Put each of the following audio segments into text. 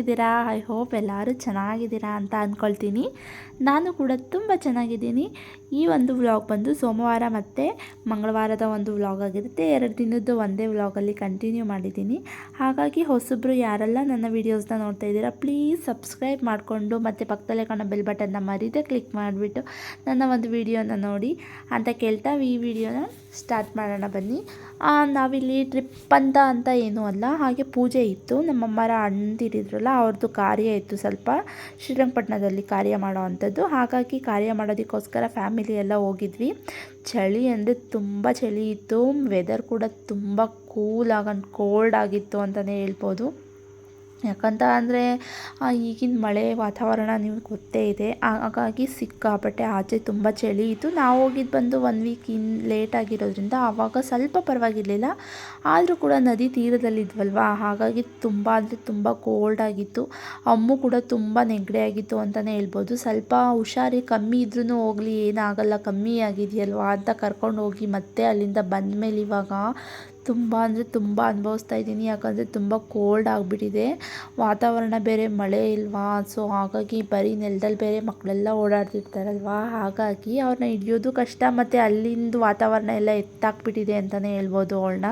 ಹೇಗಿದ್ದೀರಾ I hope ಎಲ್ಲರೂ ಚೆನ್ನಾಗಿದ್ದೀರಾ ಅಂತ ಅಂದ್ಕೊಳ್ತೀನಿ ನಾನು ಕೂಡ ತುಂಬ ಚೆನ್ನಾಗಿದ್ದೀನಿ. ಈ ಒಂದು ವ್ಲಾಗ್ ಬಂದು ಸೋಮವಾರ ಮತ್ತು ಮಂಗಳವಾರದ ಒಂದು ವ್ಲಾಗ್ ಆಗಿರುತ್ತೆ. ಎರಡು ದಿನದ್ದು ಒಂದೇ ವ್ಲಾಗಲ್ಲಿ ಕಂಟಿನ್ಯೂ ಮಾಡಿದ್ದೀನಿ. ಹಾಗಾಗಿ ಹೊಸಬ್ರು ಯಾರೆಲ್ಲ ನನ್ನ ವೀಡಿಯೋಸ್ನ ನೋಡ್ತಾ ಇದ್ದೀರಾ ಪ್ಲೀಸ್ ಸಬ್ಸ್ಕ್ರೈಬ್ ಮಾಡಿಕೊಂಡು ಮತ್ತು ಪಕ್ಕದಲ್ಲೇ ಕಾಣೋ ಬೆಲ್ ಬಟನ್ನ ಮರೀದೆ ಕ್ಲಿಕ್ ಮಾಡಿಬಿಟ್ಟು ನನ್ನ ಒಂದು ವಿಡಿಯೋನ ನೋಡಿ ಅಂತ ಕೇಳ್ತಾ ಈ ವಿಡಿಯೋನ ಸ್ಟಾರ್ಟ್ ಮಾಡೋಣ ಬನ್ನಿ. ನಾವಿಲ್ಲಿ ಟ್ರಿಪ್ ಅಂತ ಅಂತ ಏನೂ ಅಲ್ಲ. ಹಾಗೆ ಪೂಜೆ ಇತ್ತು. ನಮ್ಮಮ್ಮರ ಅಣ್ಣಂದಿರಿದ್ರಲ್ಲ, ಅವ್ರದ್ದು ಕಾರ್ಯ ಇತ್ತು ಸ್ವಲ್ಪ. ಶ್ರೀರಂಗಪಟ್ಟಣದಲ್ಲಿ ಕಾರ್ಯ ಮಾಡೋ ಅಂಥದ್ದು. ಹಾಗಾಗಿ ಕಾರ್ಯ ಮಾಡೋದಕ್ಕೋಸ್ಕರ ಫ್ಯಾಮಿಲಿ ಎಲ್ಲ ಹೋಗಿದ್ವಿ. ಚಳಿ ಅಂದರೆ ತುಂಬ ಚಳಿ ಇತ್ತು. ವೆದರ್ ಕೂಡ ತುಂಬ ಕೂಲ್ ಆಗಂಡು ಕೋಲ್ಡ್ ಆಗಿತ್ತು ಅಂತಲೇ ಹೇಳ್ಬೋದು. ಯಾಕಂತ ಅಂದರೆ ಈಗಿನ ಮಳೆ ವಾತಾವರಣ ನಿಮ್ಗೆ ಗೊತ್ತೇ ಇದೆ. ಹಾಗಾಗಿ ಸಿಕ್ಕಾಪಟ್ಟೆ ಆಚೆ ತುಂಬ ಚಳಿ ಇತ್ತು. ನಾವು ಹೋಗಿದ್ದು ಬಂದು ಒನ್ ವೀಕ್ ಇನ್ ಲೇಟ್ ಆಗಿರೋದ್ರಿಂದ ಆವಾಗ ಸ್ವಲ್ಪ ಪರವಾಗಿರಲಿಲ್ಲ. ಆದರೂ ಕೂಡ ನದಿ ತೀರದಲ್ಲಿದ್ವಲ್ವ ಹಾಗಾಗಿ ತುಂಬ ಅಂದರೆ ತುಂಬ ಕೋಲ್ಡ್ ಆಗಿತ್ತು. ಅಮ್ಮು ಕೂಡ ತುಂಬ ನೆಗಡಿ ಆಗಿತ್ತು ಅಂತಲೇ ಹೇಳ್ಬೋದು. ಸ್ವಲ್ಪ ಹುಷಾರಿ ಕಮ್ಮಿ ಇದ್ರೂ ಹೋಗಲಿ, ಏನಾಗಲ್ಲ, ಕಮ್ಮಿ ಆಗಿದೆಯಲ್ವ ಅಂತ ಕರ್ಕೊಂಡು ಹೋಗಿ ಮತ್ತೆ ಅಲ್ಲಿಂದ ಬಂದ ಮೇಲೆ ಇವಾಗ ತುಂಬ ಅಂದರೆ ತುಂಬ ಅನುಭವಿಸ್ತಾ ಇದ್ದೀನಿ. ಯಾಕಂದರೆ ತುಂಬ ಕೋಲ್ಡ್ ಆಗಿಬಿಟ್ಟಿದೆ. ವಾತಾವರಣ ಬೇರೆ, ಮಳೆ ಇಲ್ವಾ? ಸೊ ಹಾಗಾಗಿ ಬರೀ ನೆಲದಲ್ಲಿ ಬೇರೆ ಮಕ್ಕಳೆಲ್ಲ ಓಡಾಡ್ತಿರ್ತಾರಲ್ವಾ? ಹಾಗಾಗಿ ಅವ್ರನ್ನ ಹಿಡಿಯೋದು ಕಷ್ಟ. ಮತ್ತು ಅಲ್ಲಿಂದು ವಾತಾವರಣ ಎಲ್ಲ ಎತ್ತಾಕ್ಬಿಟ್ಟಿದೆ ಅಂತಲೇ ಹೇಳ್ಬೋದು ಅವಳನ್ನ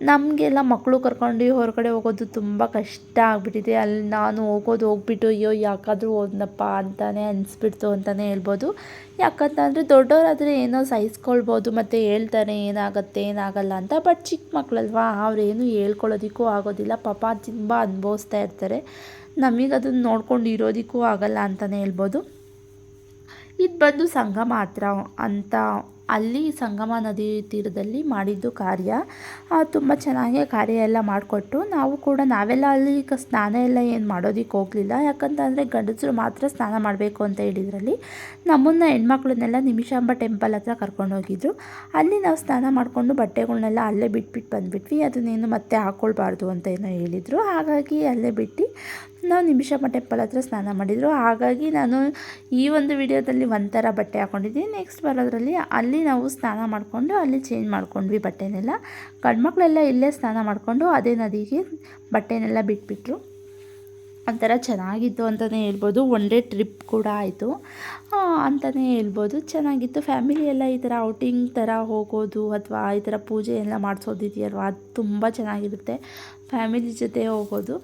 ನಮಗೆಲ್ಲ ಮಕ್ಕಳು ಕರ್ಕೊಂಡು ಹೊರಗಡೆ ಹೋಗೋದು ತುಂಬ ಕಷ್ಟ ಆಗಿಬಿಟ್ಟಿದೆ. ಅಲ್ಲಿ ನಾನು ಹೋಗೋದು ಹೋಗ್ಬಿಟ್ಟು, ಅಯ್ಯೋ, ಯಾಕಾದರೂ ಹೋದ್ನಪ್ಪ ಅಂತಲೇ ಅನಿಸ್ಬಿಡ್ತು ಅಂತಲೇ ಹೇಳ್ಬೋದು. ಯಾಕಂತಂದರೆ ದೊಡ್ಡವರಾದರೆ ಏನೋ ಸಹಿಸ್ಕೊಳ್ಬೋದು, ಮತ್ತು ಹೇಳ್ತಾರೆ ಏನಾಗುತ್ತೆ, ಏನಾಗಲ್ಲ ಅಂತ. ಬಟ್ ಚಿಕ್ಕ ಮಕ್ಕಳಲ್ವಾ ಅವ್ರೇನು ಹೇಳ್ಕೊಳ್ಳೋದಕ್ಕೂ ಆಗೋದಿಲ್ಲ. ಪಾಪ ತುಂಬ ಅನುಭವಿಸ್ತಾ ಇರ್ತಾರೆ. ನಮಗೆ ಅದನ್ನು ನೋಡ್ಕೊಂಡು ಇರೋದಕ್ಕೂ ಆಗಲ್ಲ ಅಂತಲೇ ಹೇಳ್ಬೋದು. ಇದು ಬಂದು ಸಂಘ ಮಾತ್ರ ಅಂತ ಅಲ್ಲಿ ಸಂಗಮ ನದಿ ತೀರದಲ್ಲಿ ಮಾಡಿದ್ದು ಕಾರ್ಯ. ತುಂಬ ಚೆನ್ನಾಗಿ ಕಾರ್ಯ ಎಲ್ಲ ಮಾಡಿಕೊಟ್ಟು ನಾವು ಕೂಡ ನಾವೆಲ್ಲ ಅಲ್ಲಿ ಸ್ನಾನ ಎಲ್ಲ ಏನು ಮಾಡೋದಕ್ಕೆ ಹೋಗಲಿಲ್ಲ. ಯಾಕಂತಂದರೆ ಗಂಡಸರು ಮಾತ್ರ ಸ್ನಾನ ಮಾಡಬೇಕು ಅಂತ ಹೇಳಿದ್ರಲ್ಲಿ. ನಮ್ಮನ್ನು ಹೆಣ್ಮಕ್ಳನ್ನೆಲ್ಲ ನಿಮಿಷಾಂಬ ಟೆಂಪಲ್ ಹತ್ರ ಕರ್ಕೊಂಡು ಹೋಗಿದ್ರು. ಅಲ್ಲಿ ನಾವು ಸ್ನಾನ ಮಾಡಿಕೊಂಡು ಬಟ್ಟೆಗಳನ್ನೆಲ್ಲ ಅಲ್ಲೇ ಬಿಟ್ಬಿಟ್ಟು ಬಂದುಬಿಟ್ವಿ. ಅದನ್ನೇನು ಮತ್ತೆ ಹಾಕ್ಕೊಳ್ಬಾರ್ದು ಅಂತ ಏನೋ ಹೇಳಿದರು. ಹಾಗಾಗಿ ಅಲ್ಲೇ ಬಿಟ್ಟು ನಾವು ನಿಮಿಷಮ್ಮ ಟೆಂಪಲ್ ಹತ್ರ ಸ್ನಾನ ಮಾಡಿದರು. ಹಾಗಾಗಿ ನಾನು ಈ ಒಂದು ವಿಡಿಯೋದಲ್ಲಿ ಒಂಥರ ಬಟ್ಟೆ ಹಾಕ್ಕೊಂಡಿದ್ದೀನಿ ನೆಕ್ಸ್ಟ್ ಬರೋದ್ರಲ್ಲಿ ಅಲ್ಲಿ ನಾವು ಸ್ನಾನ ಮಾಡಿಕೊಂಡು ಅಲ್ಲಿ ಚೇಂಜ್ ಮಾಡ್ಕೊಂಡ್ವಿ ಬಟ್ಟೆನೆಲ್ಲ. ಗಂಡ್ಮಕ್ಳೆಲ್ಲ ಇಲ್ಲೇ ಸ್ನಾನ ಮಾಡಿಕೊಂಡು ಅದೇ ನದಿಗೆ ಬಟ್ಟೆನೆಲ್ಲ ಬಿಟ್ಬಿಟ್ರು. ಒಂಥರ ಚೆನ್ನಾಗಿತ್ತು ಅಂತಲೇ ಹೇಳ್ಬೋದು. ಒನ್ ಡೇ ಟ್ರಿಪ್ ಕೂಡ ಆಯಿತು. ಅಂತಲೇ ಹೇಳ್ಬೋದು. ಚೆನ್ನಾಗಿತ್ತು. ಫ್ಯಾಮಿಲಿ ಎಲ್ಲ ಈ ಥರ ಔಟಿಂಗ್ ಥರ ಹೋಗೋದು ಅಥವಾ ಈ ಥರ ಪೂಜೆ ಎಲ್ಲ ಮಾಡಿಸೋದಿದೆಯಲ್ವ? ಅದು ತುಂಬ ಚೆನ್ನಾಗಿರುತ್ತೆ. ಫ್ಯಾಮಿಲಿ ಜೊತೆ ಹೋಗೋದು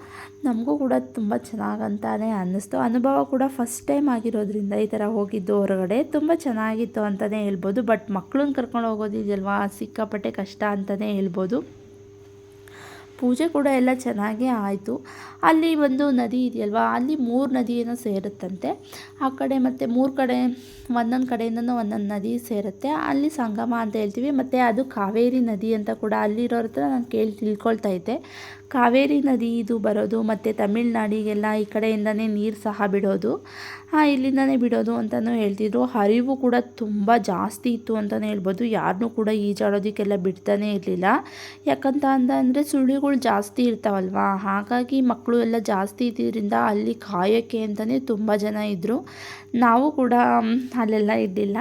ನಮಗೂ ಕೂಡ ತುಂಬ ಚೆನ್ನಾಗಂತಾನೆ ಅನ್ನಿಸ್ತು. ಅನುಭವ ಕೂಡ ಫಸ್ಟ್ ಟೈಮ್ ಆಗಿರೋದ್ರಿಂದ ಈ ಥರ ಹೋಗಿದ್ದು ಹೊರಗಡೆ ತುಂಬ ಚೆನ್ನಾಗಿತ್ತು ಅಂತಲೇ ಹೇಳ್ಬೋದು. ಬಟ್ ಮಕ್ಳನ್ನ ಕರ್ಕೊಂಡು ಹೋಗೋದಿದೆಯಲ್ವಾ? ಸಿಕ್ಕಾಪಟ್ಟೆ ಕಷ್ಟ ಅಂತಲೇ ಹೇಳ್ಬೋದು. ಪೂಜೆ ಕೂಡ ಎಲ್ಲ ಚೆನ್ನಾಗೇ ಆಯಿತು. ಅಲ್ಲಿ ಒಂದು ನದಿ ಇದೆಯಲ್ವಾ? ಅಲ್ಲಿ ಮೂರು ನದಿಯನ್ನು ಸೇರುತ್ತಂತೆ. ಆ ಕಡೆ ಮತ್ತು ಮೂರು ಕಡೆ, ಒಂದೊಂದು ಕಡೆಯಿಂದನೂ ಒಂದೊಂದು ನದಿ ಸೇರುತ್ತೆ. ಅಲ್ಲಿ ಸಂಗಮ ಅಂತ ಹೇಳ್ತೀವಿ. ಮತ್ತು ಅದು ಕಾವೇರಿ ನದಿ ಅಂತ ಕೂಡ ಅಲ್ಲಿರೋರ ಹತ್ರ ನಾನು ಕೇಳಿ, ತಿಳ್ಕೊಳ್ತಾ ಇದ್ದೆ. ಕಾವೇರಿ ನದಿ ಇದು ಬರೋದು, ಮತ್ತು ತಮಿಳ್ನಾಡಿಗೆಲ್ಲ ಈ ಕಡೆಯಿಂದನೇ ನೀರು ಸಹ ಬಿಡೋದು. ಇಲ್ಲಿಂದನೇ ಬಿಡೋದು ಅಂತಲೂ ಹೇಳ್ತಿದ್ರು. ಹರಿವು ಕೂಡ ತುಂಬ ಜಾಸ್ತಿ ಇತ್ತು ಅಂತಲೇ ಹೇಳ್ಬೋದು. ಯಾರನ್ನೂ ಕೂಡ ಈಜಾಡೋದಕ್ಕೆಲ್ಲ ಬಿಡ್ತಾನೇ ಇರಲಿಲ್ಲ. ಯಾಕಂತ ಅಂದ ಅಂದರೆ ಸುಳಿಗಳು ಜಾಸ್ತಿ ಇರ್ತಾವಲ್ವಾ? ಹಾಗಾಗಿ ಮಕ್ಕಳು ಎಲ್ಲ ಜಾಸ್ತಿ ಇದ್ದಿದ್ದರಿಂದ ಅಲ್ಲಿ ಕಾಯೋಕ್ಕೆ ಅಂತಲೇ ತುಂಬ ಜನ ಇದ್ದರು ನಾವು ಕೂಡ ಅಲ್ಲೆಲ್ಲ ಇದ್ದಿಲ್ಲ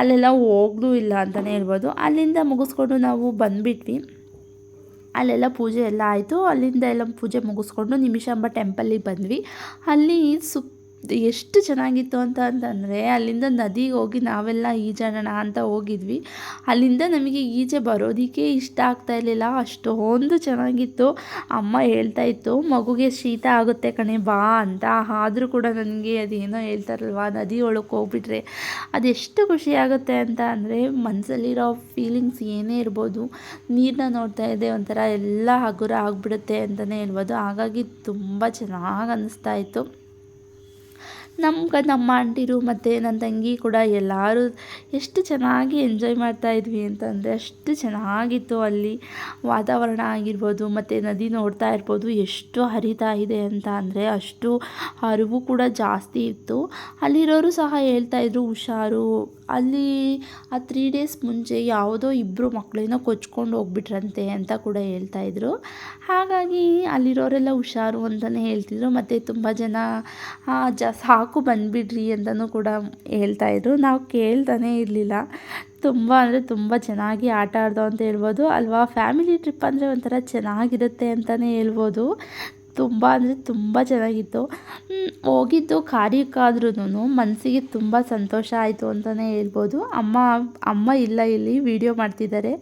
ಅಲ್ಲೆಲ್ಲ ಹೋಗ್ಲೂ ಇಲ್ಲ ಅಂತಲೇ ಹೇಳ್ಬೋದು. ಅಲ್ಲಿಂದ ಮುಗಿಸ್ಕೊಂಡು ನಾವು ಬಂದುಬಿಟ್ವಿ. ಅಲ್ಲೆಲ್ಲ ಪೂಜೆ ಎಲ್ಲ ಆಯಿತು. ಅಲ್ಲಿಂದ ಎಲ್ಲ ಪೂಜೆ ಮುಗಿಸ್ಕೊಂಡು ನಿಮಿಷಾಂಬ ಟೆಂಪಲ್ಲಿಗೆ ಬಂದ್ವಿ. ಅಲ್ಲಿ ಸುಪ್ ಎಷ್ಟು ಚೆನ್ನಾಗಿತ್ತು ಅಂತ ಅಂತಂದರೆ ಅಲ್ಲಿಂದ ನದಿಗೆ ಹೋಗಿ ನಾವೆಲ್ಲ ಈಜಾಡೋಣ ಅಂತ ಹೋಗಿದ್ವಿ. ಅಲ್ಲಿಂದ ನಮಗೆ ಈಜೆ ಬರೋದಕ್ಕೆ ಇಷ್ಟ ಆಗ್ತಾ ಇರಲಿಲ್ಲ. ಅಷ್ಟೊಂದು ಚೆನ್ನಾಗಿತ್ತು. ಅಮ್ಮ ಹೇಳ್ತಾ ಇತ್ತು, ಮಗುಗೆ ಶೀತ ಆಗುತ್ತೆ ಕಣೆ, ಬಾ ಅಂತ. ಆದರೂ ಕೂಡ ನನಗೆ ಅದೇನೋ ಹೇಳ್ತಾರಲ್ವ, ನದಿ ಒಳಗೆ ಹೋಗ್ಬಿಟ್ರೆ. ಅದೆಷ್ಟು ಖುಷಿ ಆಗುತ್ತೆ ಅಂತ ಅಂದರೆ ಮನಸ್ಸಲ್ಲಿರೋ ಫೀಲಿಂಗ್ಸ್ ಏನೇ ಇರ್ಬೋದು ನೀರನ್ನ ನೋಡ್ತಾ ಇದೆ ಒಂಥರ ಎಲ್ಲ ಹಗುರ ಆಗಿಬಿಡುತ್ತೆ ಅಂತಲೇ ಹೇಳ್ಬೋದು. ಹಾಗಾಗಿ ತುಂಬ ಚೆನ್ನಾಗಿ ಅನ್ನಿಸ್ತಾ ಇತ್ತು. ನಮ್ಗೆ ನಮ್ಮ ಆಂಟಿರು ಮತ್ತು ನನ್ನ ತಂಗಿ ಕೂಡ ಎಲ್ಲರೂ ಎಷ್ಟು ಚೆನ್ನಾಗಿ ಎಂಜಾಯ್ ಮಾಡ್ತಾ ಇದ್ವಿ ಅಂತಂದರೆ ಅಷ್ಟು ಚೆನ್ನಾಗಿತ್ತು ಅಲ್ಲಿ. ವಾತಾವರಣ ಆಗಿರ್ಬೋದು ಮತ್ತು ನದಿ ನೋಡ್ತಾ ಇರ್ಬೋದು ಎಷ್ಟು ಹರಿತಾ ಇದೆ ಅಂತ ಅಂದರೆ ಅಷ್ಟು ಅರಿವು ಕೂಡ ಜಾಸ್ತಿ ಇತ್ತು. ಅಲ್ಲಿರೋರು ಸಹ ಹೇಳ್ತಾಯಿದ್ರು ಹುಷಾರು ಅಲ್ಲಿ ಆ ತ್ರೀ ಡೇಸ್ ಮುಂಚೆ ಯಾವುದೋ ಇಬ್ಬರು ಮಕ್ಕಳೇನೋ ಕೊಚ್ಕೊಂಡು ಹೋಗ್ಬಿಟ್ರಂತೆ ಅಂತ ಕೂಡ ಹೇಳ್ತಾಯಿದ್ರು ಹಾಗಾಗಿ ಅಲ್ಲಿರೋರೆಲ್ಲ ಹುಷಾರು ಅಂತಲೇ ಹೇಳ್ತಿದ್ರು. ಮತ್ತು ತುಂಬ ಜನ ಜ, ಸಾಕು ಬಂದುಬಿಡ್ರಿ ಅಂತಲೂ ಕೂಡ ಹೇಳ್ತಾಯಿದ್ರು ನಾವು ಕೇಳ್ತಾನೇ ಇರಲಿಲ್ಲ. ತುಂಬ ಅಂದರೆ ತುಂಬ ಚೆನ್ನಾಗಿ ಆಟ ಆಡ್ದೋ ಅಂತ ಹೇಳ್ಬೋದು. ಅಲ್ವಾ? ಫ್ಯಾಮಿಲಿ ಟ್ರಿಪ್ ಅಂದರೆ ಒಂಥರ ಚೆನ್ನಾಗಿರುತ್ತೆ ಅಂತಲೇ ಹೇಳ್ಬೋದು. ತುಂಬ ಅಂದರೆ ತುಂಬ ಚೆನ್ನಾಗಿತ್ತು. ಹೋಗಿದ್ದು ಕಾರ್ಯಕ್ಕಾದ್ರೂ ಮನಸ್ಸಿಗೆ ತುಂಬ ಸಂತೋಷ ಆಯಿತು ಅಂತಲೇ ಹೇಳ್ಬೋದು. ಅಮ್ಮ ಅಮ್ಮ ಇಲ್ಲ ಇಲ್ಲಿ ವಿಡಿಯೋ ಮಾಡ್ತಿದ್ದಾರೆ.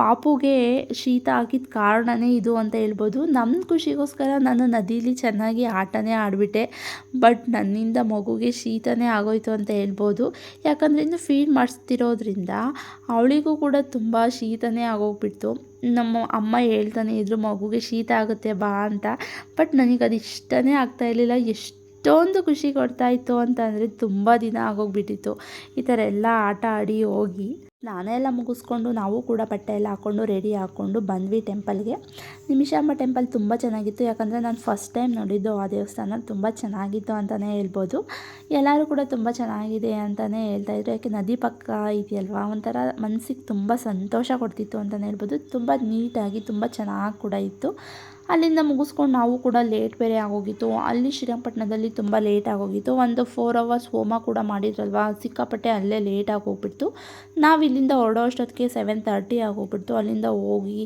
ಪಾಪುಗೆ ಶೀತ ಆಗಿದ್ದ ಕಾರಣನೇ ಇದು ಅಂತ ಹೇಳ್ಬೋದು. ನಮ್ಮ ಖುಷಿಗೋಸ್ಕರ ನಾನು ನದೀಲಿ ಚೆನ್ನಾಗಿ ಆಟನೇ ಆಡಿಬಿಟ್ಟೆ. ಬಟ್ ನನ್ನಿಂದ ಮಗುಗೆ ಶೀತನೇ ಆಗೋಯ್ತು ಅಂತ ಹೇಳ್ಬೋದು. ಯಾಕಂದರೆ ಇನ್ನು ಫೀಡ್ ಮಾಡಿಸ್ತಿರೋದ್ರಿಂದ ಅವಳಿಗೂ ಕೂಡ ತುಂಬ ಶೀತನೇ ಆಗೋಗ್ಬಿಡ್ತು. ನಮ್ಮ ಅಮ್ಮ ಹೇಳ್ತಾನೆ, ಇದ್ರು ಮಗುಗೆ ಶೀತ ಆಗುತ್ತೆ ಬಾ ಅಂತ. ಬಟ್ ನನಗೆ ಅದು ಇಷ್ಟನೇ ಆಗ್ತಾ ಇರಲಿಲ್ಲ. ಎಷ್ಟೊಂದು ಖುಷಿ ಕೊಡ್ತಾಯಿತ್ತು ಅಂತಂದರೆ ತುಂಬ ದಿನ ಆಗೋಗ್ಬಿಟ್ಟಿತ್ತು. ಈ ಥರ ಎಲ್ಲ ಆಟ ಆಡಿ ಹೋಗಿ ನಾನೇ ಎಲ್ಲ ಮುಗಿಸ್ಕೊಂಡು ನಾವು ಕೂಡ ಬಟ್ಟೆ ಎಲ್ಲ ಹಾಕ್ಕೊಂಡು ರೆಡಿ ಹಾಕ್ಕೊಂಡು ಬಂದ್ವಿ ಟೆಂಪಲ್ಗೆ ನಿಮಿಷಾಂಬ ಟೆಂಪಲ್ ತುಂಬ ಚೆನ್ನಾಗಿತ್ತು. ಯಾಕಂದರೆ ನಾನು ಫಸ್ಟ್ ಟೈಮ್ ನೋಡಿದ್ದು ಆ ದೇವಸ್ಥಾನ ತುಂಬ ಚೆನ್ನಾಗಿತ್ತು ಅಂತಲೇ ಹೇಳ್ಬೋದು. ಎಲ್ಲರೂ ಕೂಡ ತುಂಬ ಚೆನ್ನಾಗಿದೆ ಅಂತಲೇ ಹೇಳ್ತಾಯಿದ್ರು ಯಾಕೆ ನದಿ ಪಕ್ಕ ಇದೆಯಲ್ವಾ? ಒಂಥರ ಮನಸ್ಸಿಗೆ ತುಂಬ ಸಂತೋಷ ಕೊಡ್ತಿತ್ತು ಅಂತಲೇ ಹೇಳ್ಬೋದು. ತುಂಬ ನೀಟಾಗಿ ತುಂಬ ಚೆನ್ನಾಗಿ ಕೂಡ ಇತ್ತು. ಅಲ್ಲಿಂದ ಮುಗಿಸ್ಕೊಂಡು ನಾವು ಕೂಡ ಲೇಟ್ ಬೇರೆ ಆಗೋಗಿತ್ತು. ಅಲ್ಲಿ ಶ್ರೀರಂಗಪಟ್ಟಣದಲ್ಲಿ ತುಂಬ ಲೇಟ್ ಆಗೋಗಿತ್ತು. ಒಂದು ಫೋರ್ ಅವರ್ಸ್ ಹೋಮ ಕೂಡ ಮಾಡಿದ್ರಲ್ವಾ? ಸಿಕ್ಕಾಪಟ್ಟೆ ಅಲ್ಲೇ ಲೇಟ್ ಆಗೋಗ್ಬಿಡ್ತು ನಾವು ಇಲ್ಲಿಂದ ಹೊರಡೋ ಅಷ್ಟೊತ್ತಿಗೆ ಸೆವೆನ್ ತರ್ಟಿ ಆಗೋಗ್ಬಿಡ್ತು ಅಲ್ಲಿಂದ ಹೋಗಿ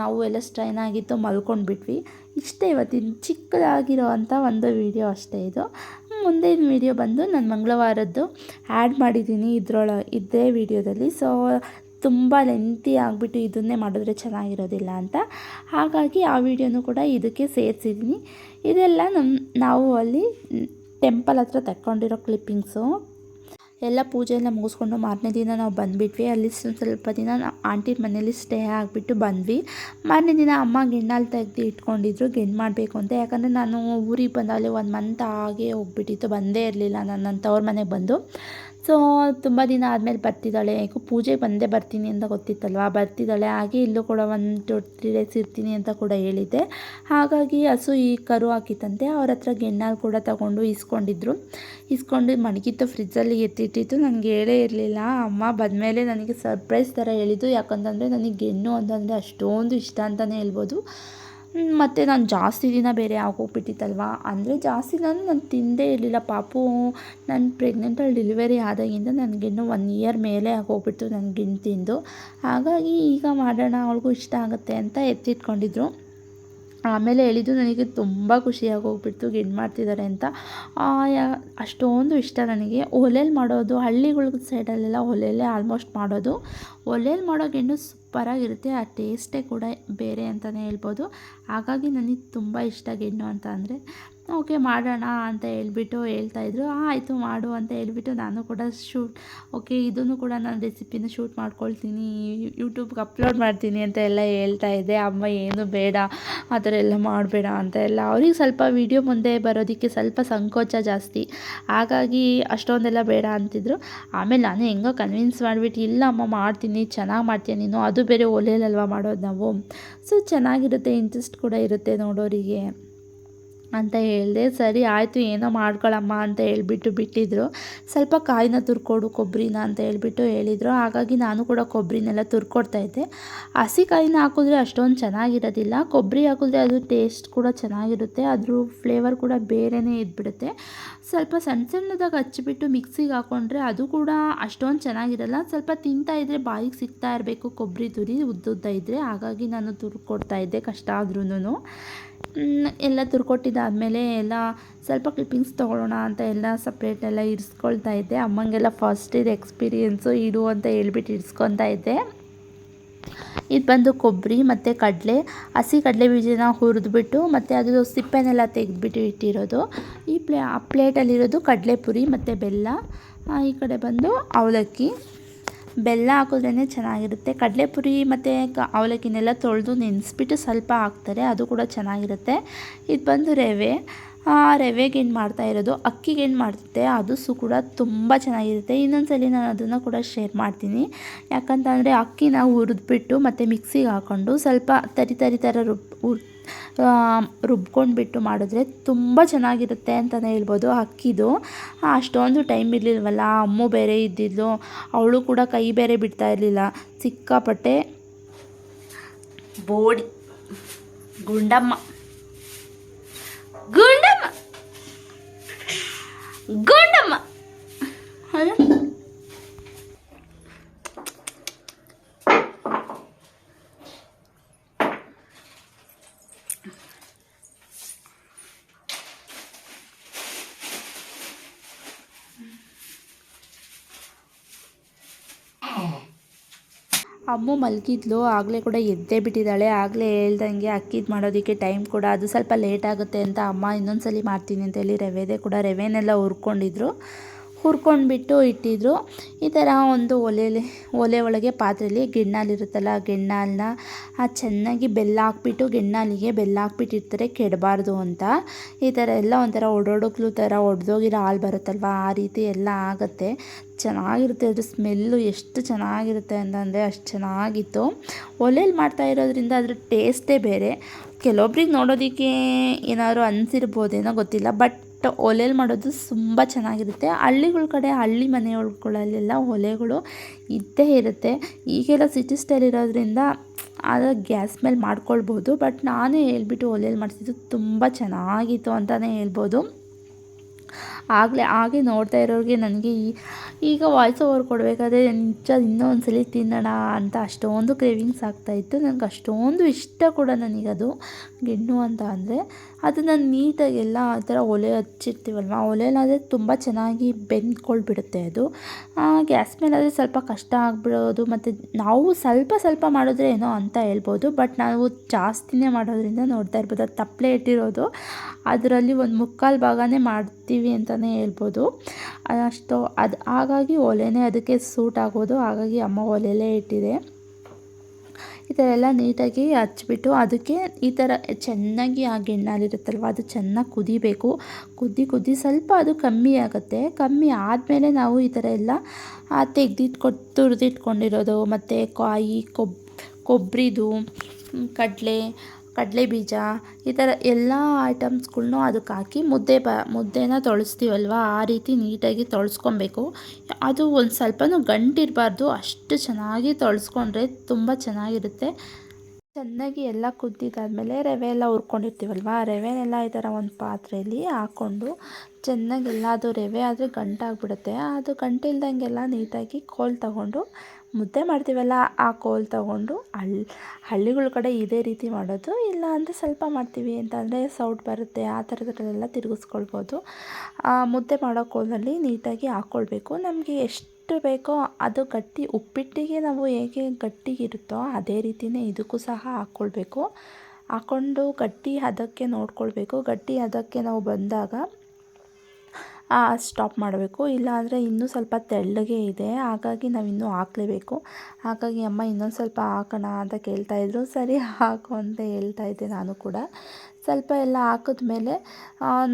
ನಾವು ಎಲ್ಲ ಸ್ಟ್ರೈನ್ ಆಗಿತ್ತು, ಮಲ್ಕೊಂಡ್ಬಿಟ್ವಿ. ಇಷ್ಟೇ ಇವತ್ತಿನ ಚಿಕ್ಕದಾಗಿರೋ ಅಂಥ ಒಂದು ವಿಡಿಯೋ ಅಷ್ಟೇ ಇದು. ಮುಂದಿನ ವಿಡಿಯೋ ಬಂದು ನಾನು ಮಂಗಳವಾರದ್ದು ಆ್ಯಡ್ ಮಾಡಿದ್ದೀನಿ ಇದ್ರೊಳ, ಇದೇ ವಿಡಿಯೋದಲ್ಲಿ ಸೊ ತುಂಬ ಲೆಂತಿ ಆಗಿಬಿಟ್ಟು ಇದನ್ನೇ ಮಾಡಿದ್ರೆ ಚೆನ್ನಾಗಿರೋದಿಲ್ಲ ಅಂತ. ಹಾಗಾಗಿ ಆ ವಿಡಿಯೋನು ಕೂಡ ಇದಕ್ಕೆ ಸೇರಿಸಿದ್ದೀನಿ ಇದೆಲ್ಲ ನಮ್ಮ ನಾವು ಅಲ್ಲಿ ಟೆಂಪಲ್ ಹತ್ರ ತಕ್ಕೊಂಡಿರೋ ಕ್ಲಿಪ್ಪಿಂಗ್ಸು ಎಲ್ಲ ಪೂಜೆ ಎಲ್ಲ ಮುಗಿಸ್ಕೊಂಡು ಮಾರನೇ ದಿನ ನಾವು ಬಂದುಬಿಟ್ವಿ. ಅಲ್ಲಿ ಸ್ವಲ್ಪ ದಿನ ಆಂಟಿ ಮನೇಲಿ ಸ್ಟೇ ಆಗಿಬಿಟ್ಟು ಬಂದ್ವಿ. ಮಾರನೇ ದಿನ ಅಮ್ಮ ಗಿಣ್ಣಲ್ಲಿ ತೆಗೆದು ಇಟ್ಕೊಂಡಿದ್ರು ಗಿಣ್ಣು ಮಾಡಬೇಕು ಅಂತ. ಯಾಕಂದರೆ ನಾನು ಊರಿಗೆ ಬಂದಾಗಲೇ ಒಂದು ಮಂತ್ ಆಗೇ ಹೋಗ್ಬಿಟ್ಟಿತ್ತು, ಬಂದೇ ಇರಲಿಲ್ಲ ನಾನು ನನ್ನ ತವ್ರ ಮನೆಗೆ ಬಂದು. ಸೊ, ತುಂಬ ದಿನ ಆದಮೇಲೆ ಬರ್ತಿದ್ದಾಳೆ. ಯಾಕೋ ಪೂಜೆಗೆ ಬಂದೇ ಬರ್ತೀನಿ ಅಂತ ಗೊತ್ತಿತ್ತಲ್ವ? ಬರ್ತಿದ್ದಾಳೆ, ಹಾಗೆ ಇಲ್ಲೂ ಕೂಡ ಒಂದು ಟು ತ್ರೀ ಡೇಸ್ ಇರ್ತೀನಿ ಅಂತ ಕೂಡ ಹೇಳಿದ್ದೆ. ಹಾಗಾಗಿ ಹಸು ಈ ಕರು ಹಾಕಿತ್ತಂತೆ. ಅವ್ರ ಹತ್ರ ಗೆಣ್ಣಲ್ಲಿ ಕೂಡ ತಗೊಂಡು ಇಸ್ಕೊಂಡಿದ್ರು ಇಸ್ಕೊಂಡು ಮಡಗಿತ್ತು, ಫ್ರಿಜ್ಜಲ್ಲಿ ಎತ್ತಿಟ್ಟಿತ್ತು. ನನಗೆ ಹೇಳೇ ಇರಲಿಲ್ಲ. ಅಮ್ಮ ಬಂದಮೇಲೆ ನನಗೆ ಸರ್ಪ್ರೈಸ್ ಥರ ಹೇಳಿದ್ದು. ಯಾಕಂತಂದರೆ, ನನಗೆ ಗೆಣ್ಣು ಅಂತಂದರೆ ಅಷ್ಟೊಂದು ಇಷ್ಟ ಅಂತಲೇ ಹೇಳ್ಬೋದು. ಮತ್ತು ನಾನು ಜಾಸ್ತಿ ದಿನ ಬೇರೆ ಆಗೋಗ್ಬಿಟ್ಟಿತ್ತಲ್ವ? ಅಂದರೆ ಜಾಸ್ತಿ ನಾನು ನಾನು ತಿಂದೇ ಇರಲಿಲ್ಲ. ಪಾಪು, ನಾನು ಪ್ರೆಗ್ನೆಂಟಲ್ಲಿ ಡೆಲಿವರಿ ಆದಾಗಿಂದ ನನಗಿನ್ನೂ ಒನ್ ಇಯರ್ ಮೇಲೆ ಆಗೋಗ್ಬಿಟ್ಟು ನನಗಿನ್ನು ತಿಂದು ಹಾಗಾಗಿ ಈಗ ಮಾಡೋಣ ಅವ್ರಿಗೂ ಇಷ್ಟ ಆಗುತ್ತೆ ಅಂತ ಎತ್ತಿಟ್ಕೊಂಡಿದ್ರು. ಆಮೇಲೆ ಹೇಳಿದ್ದು ನನಗೆ ತುಂಬ ಖುಷಿಯಾಗೋಗ್ಬಿಡ್ತು ಗೆಣ್ ಮಾಡ್ತಿದ್ದಾರೆ ಅಂತ. ಅಷ್ಟೊಂದು ಇಷ್ಟ ನನಗೆ. ಒಲೆಯಲ್ಲಿ ಮಾಡೋದು ಹಳ್ಳಿಗಳ ಸೈಡಲ್ಲೆಲ್ಲ ಒಲೆಯಲ್ಲೇ ಆಲ್ಮೋಸ್ಟ್ ಮಾಡೋದು. ಒಲೆಯಲ್ಲಿ ಮಾಡೋ ಗೆಣ್ಣು ಸೂಪರಾಗಿರುತ್ತೆ, ಆ ಟೇಸ್ಟೇ ಕೂಡ ಬೇರೆ ಅಂತಲೇ ಹೇಳ್ಬೋದು. ಹಾಗಾಗಿ ನನಗೆ ತುಂಬ ಇಷ್ಟ ಗೆಣ್ಣು ಅಂತ ಅಂದರೆ, ಓಕೆ, ಮಾಡೋಣ ಅಂತ ಹೇಳ್ಬಿಟ್ಟು ಹೇಳ್ತಾಯಿದ್ರು ಆಯಿತು, ಮಾಡು ಅಂತ ಹೇಳ್ಬಿಟ್ಟು ನಾನು ಕೂಡ ಶೂಟ್, ಓಕೆ, ಇದನ್ನು ಕೂಡ ನಾನು ರೆಸಿಪಿನ ಶೂಟ್ ಮಾಡ್ಕೊಳ್ತೀನಿ, ಯೂಟ್ಯೂಬ್ಗೆ ಅಪ್ಲೋಡ್ ಮಾಡ್ತೀನಿ ಅಂತ ಎಲ್ಲ ಹೇಳ್ತಾ ಇದ್ದೆ. ಅಮ್ಮ, ಏನು ಬೇಡ, ಆ ಥರ ಎಲ್ಲ ಮಾಡಬೇಡ ಅಂತ ಎಲ್ಲ. ಅವ್ರಿಗೆ ಸ್ವಲ್ಪ ವೀಡಿಯೋ ಮುಂದೆ ಬರೋದಕ್ಕೆ ಸ್ವಲ್ಪ ಸಂಕೋಚ ಜಾಸ್ತಿ. ಹಾಗಾಗಿ ಅಷ್ಟೊಂದೆಲ್ಲ ಬೇಡ ಅಂತಿದ್ರು. ಆಮೇಲೆ ನಾನು ಹೆಂಗೋ ಕನ್ವಿನ್ಸ್ ಮಾಡಿಬಿಟ್ಟು, ಇಲ್ಲ, ಅಮ್ಮ, ಮಾಡ್ತೀನಿ, ಚೆನ್ನಾಗಿ ಮಾಡ್ತೀಯ ನೀನು, ಅದು ಬೇರೆ ಒಲೆಯಲ್ಲಲ್ವ ಮಾಡೋದು ನಾವು? ಸೊ ಚೆನ್ನಾಗಿರುತ್ತೆ ಇಂಟ್ರೆಸ್ಟ್ ಕೂಡ ಇರುತ್ತೆ ನೋಡೋರಿಗೆ. ಅಂತ ಹೇಳಿದೆ, ಸರಿ, ಆಯಿತು, ಏನೋ ಮಾಡ್ಕೊಳಮ್ಮ ಅಂತ ಹೇಳಿಬಿಟ್ಟು ಬಿಟ್ಟಿದ್ರು. ಸ್ವಲ್ಪ ಕಾಯಿನ ತುರ್ಕೊಡು, ಕೊಬ್ಬರಿನ ಅಂತ ಹೇಳಿಬಿಟ್ಟು ಹೇಳಿದರು. ಹಾಗಾಗಿ ನಾನು ಕೂಡ ಕೊಬ್ಬರಿನೆಲ್ಲ ತುರ್ಕೊಡ್ತಾ ಇದ್ದೆ. ಹಸಿ ಕಾಯಿನ ಹಾಕಿದ್ರೆ ಅಷ್ಟೊಂದು ಚೆನ್ನಾಗಿರೋದಿಲ್ಲ. ಕೊಬ್ಬರಿ ಹಾಕಿದ್ರೆ ಅದು ಟೇಸ್ಟ್ ಕೂಡ ಚೆನ್ನಾಗಿರುತ್ತೆ. ಅದ್ರ ಫ್ಲೇವರ್ ಕೂಡ ಬೇರೆಯೇ ಇದ್ಬಿಡುತ್ತೆ. ಸ್ವಲ್ಪ ಸಣ್ಣ ಸಣ್ಣದಾಗಿ ಹಚ್ಚಿಬಿಟ್ಟು ಮಿಕ್ಸಿಗೆ ಹಾಕ್ಕೊಂಡ್ರೆ ಅದು ಕೂಡ ಅಷ್ಟೊಂದು ಚೆನ್ನಾಗಿರಲ್ಲ. ಸ್ವಲ್ಪ ತಿಂತಾ ಇದ್ದರೆ ಬಾಯಿಗೆ ಸಿಗ್ತಾ ಇರಬೇಕು ಕೊಬ್ಬರಿ ತುರಿ ಉದ್ದುದ್ದ ಇದ್ದರೆ ಹಾಗಾಗಿ ನಾನು ತುರ್ಕೊಡ್ತಾ ಇದ್ದೆ ಕಷ್ಟ ಆದ್ರೂ ಎಲ್ಲ ತುರ್ಕೊಟ್ಟಿದ್ದಾದಮೇಲೆ ಎಲ್ಲ ಸ್ವಲ್ಪ ಕ್ಲಿಪ್ಪಿಂಗ್ಸ್ ತೊಗೊಳ್ಳೋಣ ಅಂತ ಎಲ್ಲ ಸಪ್ರೇಟ್ ಎಲ್ಲ ಇರಿಸ್ಕೊಳ್ತಾ ಇದ್ದೆ. ಅಮ್ಮಂಗೆಲ್ಲ ಫಸ್ಟ್ ಇದು ಎಕ್ಸ್ಪೀರಿಯೆನ್ಸು ಇಡು ಅಂತ ಹೇಳ್ಬಿಟ್ಟು ಇರಿಸ್ಕೊತಾ ಇದ್ದೆ. ಇದು ಬಂದು ಕೊಬ್ಬರಿ ಮತ್ತು ಕಡಲೆ, ಹಸಿ ಕಡಲೆ ಬೀಜನ ಹುರಿದ್ಬಿಟ್ಟು ಮತ್ತು ಅದು ಸಿಪ್ಪೆನೆಲ್ಲ ತೆಗೆದುಬಿಟ್ಟು ಇಟ್ಟಿರೋದು. ಈ ಪ್ಲೇ, ಆ ಪ್ಲೇಟಲ್ಲಿರೋದು ಕಡಲೆಪುರಿ ಮತ್ತು ಬೆಲ್ಲ. ಈ ಕಡೆ ಬಂದು ಅವಲಕ್ಕಿ. ಬೆಲ್ಲ ಹಾಕಿದ್ರೇ ಚೆನ್ನಾಗಿರುತ್ತೆ. ಕಡಲೆಪುರಿ ಮತ್ತು ಕ ಅವಲಕ್ಕಿನೆಲ್ಲ ತೊಳೆದು ನೆನೆಸ್ಬಿಟ್ಟು ಸ್ವಲ್ಪ ಹಾಕ್ತಾರೆ, ಅದು ಕೂಡ ಚೆನ್ನಾಗಿರುತ್ತೆ. ಇದು ಬಂದು ರವೆ. ರವೆಗೆ ಏನು ಮಾಡ್ತಾ ಇರೋದು? ಅಕ್ಕಿಗೆ ಏನು ಮಾಡ್ತಿದ್ದೆ ಅದು ಸು ಕೂಡ ತುಂಬ ಚೆನ್ನಾಗಿರುತ್ತೆ. ಇನ್ನೊಂದ್ಸಲಿ ನಾನು ಅದನ್ನು ಕೂಡ ಶೇರ್ ಮಾಡ್ತೀನಿ. ಯಾಕಂತಂದರೆ ಅಕ್ಕಿನ ಹುರಿದ್ಬಿಟ್ಟು ಮತ್ತು ಮಿಕ್ಸಿಗೆ ಹಾಕ್ಕೊಂಡು ಸ್ವಲ್ಪ ತರಿ ತರಿ ಥರ ರುಬ್ ರುಬ್ಕೊಂಡ್ಬಿಟ್ಟು ಮಾಡಿದ್ರೆ ತುಂಬ ಚೆನ್ನಾಗಿರುತ್ತೆ ಅಂತಲೇ ಹೇಳ್ಬೋದು ಅಕ್ಕಿದು. ಅಷ್ಟೊಂದು ಟೈಮ್ ಇರಲಿಲ್ವಲ್ಲ, ಅಮ್ಮು ಬೇರೆ ಇದ್ದಿದ್ಲು, ಅವಳು ಕೂಡ ಕೈ ಬೇರೆ ಬಿಡ್ತಾ ಇರಲಿಲ್ಲ. ಸಿಕ್ಕಾಪಟ್ಟೆ ಬೋಡಿ. ಗುಂಡಮ್ಮ. ಗುಂಡಮ್ಮ. ಗುಂಡಮ್ಮ ಅಲ್ಲ? ಅಮ್ಮು ಮಲಗಿದ್ಲು, ಆಗಲೇ ಕೂಡ ಎದ್ದೇ ಬಿಟ್ಟಿದ್ದಾಳೆ. ಆಗಲೇ ಹೇಳ್ದಂಗೆ ಅಕ್ಕಿದು ಮಾಡೋದಕ್ಕೆ ಟೈಮ್ ಕೂಡ ಅದು ಸ್ವಲ್ಪ ಲೇಟ್ ಆಗುತ್ತೆ ಅಂತ ಅಮ್ಮ ಇನ್ನೊಂದು ಸಲ ಮಾಡ್ತೀನಿ ಅಂತ ಹೇಳಿ ರವೆದೇ ಕೂಡ ರವೆನೆಲ್ಲ ಹುರ್ಕೊಂಡಿದ್ರು. ಹುರ್ಕೊಂಡ್ಬಿಟ್ಟು ಇಟ್ಟಿದ್ರು. ಈ ಥರ ಒಂದು ಒಲೆಯಲ್ಲಿ ಒಲೆ ಒಳಗೆ ಪಾತ್ರೆಯಲ್ಲಿ ಗಿಣ್ಣಾಲಿರುತ್ತಲ್ಲ ಆ ಚೆನ್ನಾಗಿ ಬೆಲ್ಲ ಹಾಕ್ಬಿಟ್ಟು ಗಿಣ್ಣಾಲಿಗೆ ಬೆಲ್ಲ ಹಾಕ್ಬಿಟ್ಟಿರ್ತಾರೆ ಕೆಡಬಾರ್ದು ಅಂತ. ಈ ಥರ ಎಲ್ಲ ಒಂಥರ ಒಡೋಡಕ್ಲು ಥರ ಒಡೆದೋಗಿರೋ ಹಾಲು ಬರುತ್ತಲ್ವ? ಆ ರೀತಿ ಎಲ್ಲ ಆಗುತ್ತೆ. ಚೆನ್ನಾಗಿರುತ್ತೆ ಅದ್ರ ಸ್ಮೆಲ್ಲು, ಎಷ್ಟು ಚೆನ್ನಾಗಿರುತ್ತೆ ಅಂತಂದರೆ ಅಷ್ಟು ಚೆನ್ನಾಗಿತ್ತು. ಒಲೆಯಲ್ಲಿ ಮಾಡ್ತಾ ಇರೋದ್ರಿಂದ ಅದ್ರ ಟೇಸ್ಟೇ ಬೇರೆ. ಕೆಲವೊಬ್ರಿಗೆ ನೋಡೋದಕ್ಕೆ ಏನಾದರೂ ಅನಿಸಿರ್ಬೋದೇನೋ ಗೊತ್ತಿಲ್ಲ, ಬಟ್ ಒಲೆಯಲ್ಲಿ ಮಾಡೋದು ತುಂಬ ಚೆನ್ನಾಗಿರುತ್ತೆ. ಹಳ್ಳಿಗಳ ಕಡೆ, ಹಳ್ಳಿ ಮನೆಯೊಳಗಳಲ್ಲೆಲ್ಲ ಒಲೆಗಳು ಇದ್ದೇ ಇರುತ್ತೆ. ಈಗೆಲ್ಲ ಸಿಟಿ ಸ್ಟೈಲ್ ಇರೋದ್ರಿಂದ ಆಗ ಗ್ಯಾಸ್ ಮೇಲೆ ಮಾಡ್ಕೊಳ್ಬೋದು. ಬಟ್ ನಾನೇ ಹೇಳ್ಬಿಟ್ಟು ಒಲೆಯಲ್ಲಿ ಮಾಡಿಸಿದ್ದು ತುಂಬ ಚೆನ್ನಾಗಿತ್ತು ಅಂತಲೇ ಹೇಳ್ಬೋದು. ಆಗಲೇ, ಹಾಗೆ ನೋಡ್ತಾ ಇರೋರಿಗೆ ನನಗೆ ಈ, ಈಗ ವಾಯ್ಸ್ ಓವರ್ ಕೊಡಬೇಕಾದ್ರೆ ನಿಜ ಇನ್ನೊಂದು ಸಲ ತಿನ್ನೋಣ ಅಂತ ಅಷ್ಟೊಂದು ಕ್ರೇವಿಂಗ್ಸ್ ಆಗ್ತಾಯಿತ್ತು ನನಗೆ ಅಷ್ಟೊಂದು ಇಷ್ಟ ಕೂಡ ನನಗದು ಗಿಣ್ಣು ಅಂತ ಅಂದರೆ. ನಾನು ನೀಟಾಗಿ ಎಲ್ಲ ಆ ಥರ ಒಲೆ ಹಚ್ಚಿರ್ತೀವಲ್ವ ಒಲೆಯಲ್ಲಾದರೆ ತುಂಬ ಚೆನ್ನಾಗಿ ಬೆಂದ್ಕೊಳ್ಬಿಡುತ್ತೆ ಅದು. ಗ್ಯಾಸ್ ಮೇಲಾದರೆ ಸ್ವಲ್ಪ ಕಷ್ಟ ಆಗಿಬಿಡೋದು, ಮತ್ತು ನಾವು ಸ್ವಲ್ಪ ಸ್ವಲ್ಪ ಮಾಡಿದ್ರೆ ಏನೋ ಅಂತ ಹೇಳ್ಬೋದು ಬಟ್ ನಾವು ಜಾಸ್ತಿನೇ ಮಾಡೋದ್ರಿಂದ ನೋಡ್ತಾ ಇರ್ಬೋದು. ಅದು ತಪ್ಪಲೆ ಇಟ್ಟಿರೋದು. ಅದರಲ್ಲಿ ಒಂದು ಮುಕ್ಕಾಲು ಭಾಗನೇ ಮಾಡ್ತೀವಿ ಅಂತಲೇ ಹೇಳ್ಬೋದು. ಅಷ್ಟು ಅದು, ಹಾಗಾಗಿ ಒಲೆನೇ ಅದಕ್ಕೆ ಸೂಟ್ ಆಗೋದು, ಹಾಗಾಗಿ ಅಮ್ಮ ಒಲೆಯಲ್ಲೇ ಇಟ್ಟಿದೆ. ಈ ಥರ ಎಲ್ಲ ನೀಟಾಗಿ ಹಚ್ಬಿಟ್ಟು ಅದಕ್ಕೆ ಈ ಥರ ಚೆನ್ನಾಗಿ ಆ ಗಿಣ್ಣಾಲಿರುತ್ತಲ್ವ ಅದು ಚೆನ್ನಾಗಿ ಕುದಿಬೇಕು. ಕುದಿ ಕುದಿ ಸ್ವಲ್ಪ ಅದು ಕಮ್ಮಿ ಆಗುತ್ತೆ. ಕಮ್ಮಿ ಆದಮೇಲೆ ನಾವು ಈ ಥರ ಎಲ್ಲ ತೆಗೆದಿಟ್ಕೊ ತುರಿದಿಟ್ಕೊಂಡಿರೋದು, ಮತ್ತು ಕಾಯಿ, ಕೊಬ್ ಕೊಬ್ಬರಿದು ಕಡಲೆ ಕಡಲೆ ಬೀಜ, ಈ ಥರ ಎಲ್ಲ ಐಟಮ್ಸ್ಗಳ್ನೂ ಅದಕ್ಕೆ ಹಾಕಿ ಮುದ್ದೆ ಬ, ಮುದ್ದೆನ ತೊಳಸ್ತೀವಲ್ವ? ಆ ರೀತಿ ನೀಟಾಗಿ ತೊಳ್ಸ್ಕೊಬೇಕು. ಅದು ಒಂದು ಸ್ವಲ್ಪನೂ ಗಂಟಿರಬಾರ್ದು. ಅಷ್ಟು ಚೆನ್ನಾಗಿ ತೊಳ್ಸ್ಕೊಂಡ್ರೆ ತುಂಬ ಚೆನ್ನಾಗಿರುತ್ತೆ. ಚೆನ್ನಾಗಿ ಎಲ್ಲ ಕುದ್ದಿದ್ದಾದಮೇಲೆ ರವೆ ಎಲ್ಲ ಹುರ್ಕೊಂಡಿರ್ತೀವಲ್ವ? ರವೆನೆಲ್ಲ ಈ ಥರ ಒಂದು ಪಾತ್ರೆಯಲ್ಲಿ ಹಾಕ್ಕೊಂಡು ಚೆನ್ನಾಗೆಲ್ಲ ಅದು ರವೆ ಆದರೆ ಗಂಟಾಗ್ಬಿಡುತ್ತೆ. ಅದು ಗಂಟಿಲ್ದಂಗೆಲ್ಲ ನೀಟಾಗಿ ಕೋಲ್ ತಗೊಂಡು ಮುದ್ದೆ ಮಾಡ್ತೀವಲ್ಲ ಆ ಕೋಲ್ ತಗೊಂಡು ಹಳ್ಳಿ ಹಳ್ಳಿಗಳ ಕಡೆ ಇದೇ ರೀತಿ ಮಾಡೋದು. ಇಲ್ಲ ಅಂದರೆ ಸ್ವಲ್ಪ ಮಾಡ್ತೀವಿ ಅಂತಂದರೆ ಸೌಟ್ ಬರುತ್ತೆ, ಆ ಥರದ್ರಲ್ಲೆಲ್ಲ ತಿರುಗಿಸ್ಕೊಳ್ಬೋದು. ಮುದ್ದೆ ಮಾಡೋ ಕೋಲಲ್ಲಿ ನೀಟಾಗಿ ಹಾಕ್ಕೊಳ್ಬೇಕು ನಮಗೆ ಎಷ್ಟು ಬೇಕೋ ಅದು ಗಟ್ಟಿ, ಉಪ್ಪಿಟ್ಟಿಗೆ ನಾವು ಹೇಗೆ ಗಟ್ಟಿಗಿರುತ್ತೋ ಅದೇ ರೀತಿಯೇ ಇದಕ್ಕೂ ಸಹ ಹಾಕ್ಕೊಳ್ಬೇಕು ಹಾಕ್ಕೊಂಡು ಗಟ್ಟಿ ಹದಕ್ಕೆ ನೋಡ್ಕೊಳ್ಬೇಕು. ಗಟ್ಟಿ ಹದಕ್ಕೆ ನಾವು ಬಂದಾಗ ಸ್ಟಾಪ್ ಮಾಡಬೇಕು. ಇಲ್ಲಾಂದರೆ ಇನ್ನೂ ಸ್ವಲ್ಪ ತೆಳ್ಳಗೆ ಇದೆ. ಹಾಗಾಗಿ ನಾವು ಇನ್ನೂ ಹಾಕ್ಲೇಬೇಕು. ಹಾಗಾಗಿ ಅಮ್ಮ ಇನ್ನೊಂದು ಸ್ವಲ್ಪ ಹಾಕೋಣ ಅಂತ ಕೇಳ್ತಾಯಿದ್ರು ಸರಿ, ಹಾಕು ಅಂತ ಹೇಳ್ತಾಯಿದ್ದೆ ನಾನು ಕೂಡ. ಸ್ವಲ್ಪ ಎಲ್ಲ ಹಾಕಿದ್ಮೇಲೆ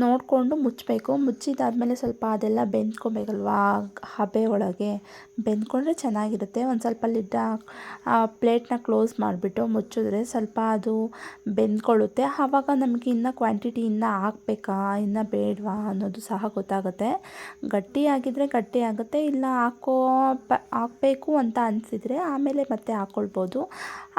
ನೋಡಿಕೊಂಡು ಮುಚ್ಚಬೇಕು. ಮುಚ್ಚಿದಾದ್ಮೇಲೆ ಸ್ವಲ್ಪ ಅದೆಲ್ಲ ಬೆಂದ್ಕೊಬೇಕಲ್ವಾ? ಹಬೆ ಒಳಗೆ. ಬೆಂದ್ಕೊಂಡ್ರೆ ಚೆನ್ನಾಗಿರುತ್ತೆ. ಒಂದು ಸ್ವಲ್ಪ ಲಿಡ್ಡ ಪ್ಲೇಟ್ನ ಕ್ಲೋಸ್ ಮಾಡಿಬಿಟ್ಟು ಮುಚ್ಚಿದ್ರೆ ಸ್ವಲ್ಪ ಅದು ಬೆಂದ್ಕೊಳ್ಳುತ್ತೆ. ಆವಾಗ ನಮಗೆ ಇನ್ನೂ ಕ್ವಾಂಟಿಟಿ ಇನ್ನೂ ಹಾಕ್ಬೇಕಾ? ಇನ್ನೂ ಬೇಡವಾ ಅನ್ನೋದು ಸಹ ಗೊತ್ತಾಗುತ್ತೆ. ಗಟ್ಟಿಯಾಗಿದ್ದರೆ ಗಟ್ಟಿ ಆಗುತ್ತೆ. ಇಲ್ಲ ಹಾಕೋ ಪ, ಹಾಕಬೇಕು ಅಂತ ಅನಿಸಿದರೆ ಆಮೇಲೆ ಮತ್ತೆ ಹಾಕ್ಕೊಳ್ಬೋದು